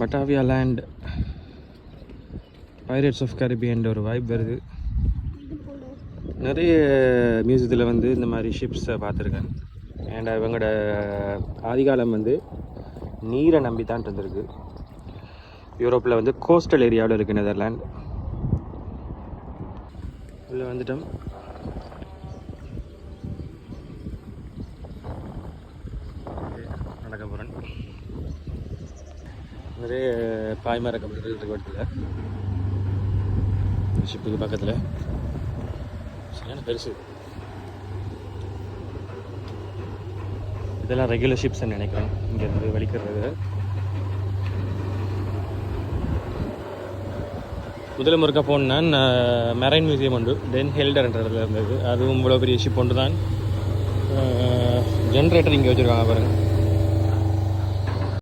Batavia land. Pirates of Caribbean ஒரு vibe வருது. நிறைய மியூசியத்தில் வந்து இந்த மாதிரி ஷிப்ஸை பார்த்துருக்கேன். அண்ட் இவங்களோட ஆதிகாலம் வந்து நீரை நம்பி தான் இருந்திருக்கு. யூரோப்பில் வந்து கோஸ்டல் ஏரியாவில் இருக்குது நெதர்லாண்ட் உள்ளே வந்துட்டோம். நிறைய பாய்மர கம்பெனிகள் இருக்கு இடத்துல ஷிப்புக்கு பக்கத்தில். சரியான பெருசு. இதெல்லாம் ரெகுலர் ஷிப்ஸ் நினைக்கிறேன். இங்கேருந்து வலிக்கிறது. முதல் முறுக்க போனேன் மெரைன் மியூசியம் உண்டு. டென் ஹெல்டர்ன்றதுல இருந்தது. அதுவும் இவ்வளோ பெரிய ஷிப் ஒன்று தான் ஜென்ரேட்டர் இங்கே வச்சுருக்காங்க பாருங்கள்